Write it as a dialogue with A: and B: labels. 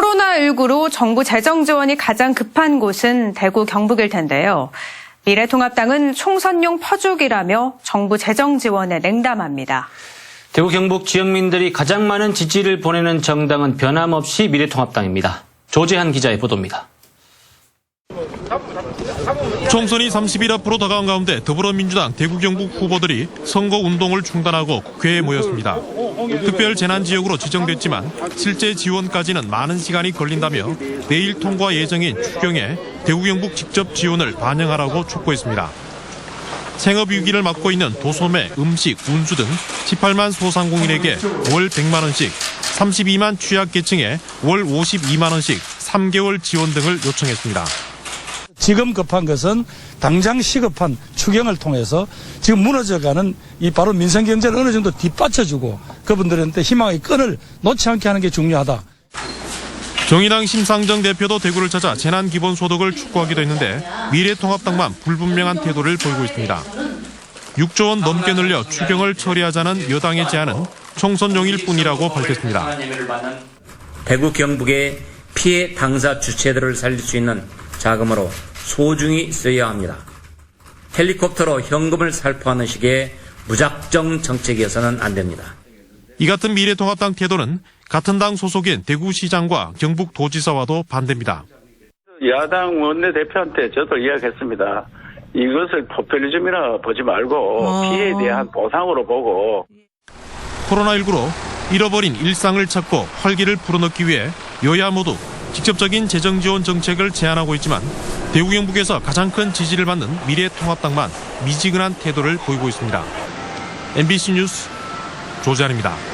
A: 코로나19로 정부 재정 지원이 가장 급한 곳은 대구 경북일 텐데요. 미래통합당은 총선용 퍼주기라며 정부 재정 지원에 냉담합니다.
B: 대구 경북 지역민들이 가장 많은 지지를 보내는 정당은 변함없이 미래통합당입니다. 조재한 기자의 보도입니다.
C: 총선이 30일 앞으로 다가온 가운데 더불어민주당 대구 경북 후보들이 선거 운동을 중단하고 국회에 모였습니다. 특별 재난 지역으로 지정됐지만 실제 지원까지는 많은 시간이 걸린다며 내일 통과 예정인 추경에 대구 경북 직접 지원을 반영하라고 촉구했습니다. 생업 위기를 맞고 있는 도소매, 음식, 운수 등 18만 소상공인에게 월 100만 원씩, 32만 취약계층에 월 52만 원씩 3개월 지원 등을 요청했습니다.
D: 지금 급한 것은 당장 시급한 추경을 통해서 지금 무너져가는 이 바로 민생 경제를 어느 정도 뒷받쳐주고 그분들한테 희망의 끈을 놓지 않게 하는 게 중요하다.
C: 정의당 심상정 대표도 대구를 찾아 재난 기본 소득을 촉구하기도 했는데 미래통합당만 불분명한 태도를 보이고 있습니다. 6조 원 넘게 늘려 추경을 처리하자는 여당의 제안은 총선용일 뿐이라고 밝혔습니다.
E: 대구 경북의 피해 당사 주체들을 살릴 수 있는 자금으로 소중히 써야 합니다. 헬리콥터로 현금을 살포하는 식의 무작정 정책이어서는 안 됩니다.
C: 이 같은 미래통합당 태도는 같은 당 소속인 대구시장과 경북도지사와도 반대입니다.
F: 야당 원내대표한테 저도 이야기했습니다. 이것을 포퓰리즘이라 보지 말고 피해에 대한 보상으로 보고
C: 코로나19로 잃어버린 일상을 찾고 활기를 불어넣기 위해 여야 모두 직접적인 재정 지원 정책을 제안하고 있지만 대구 경북에서 가장 큰 지지를 받는 미래통합당만 미지근한 태도를 보이고 있습니다. MBC 뉴스 조재환입니다.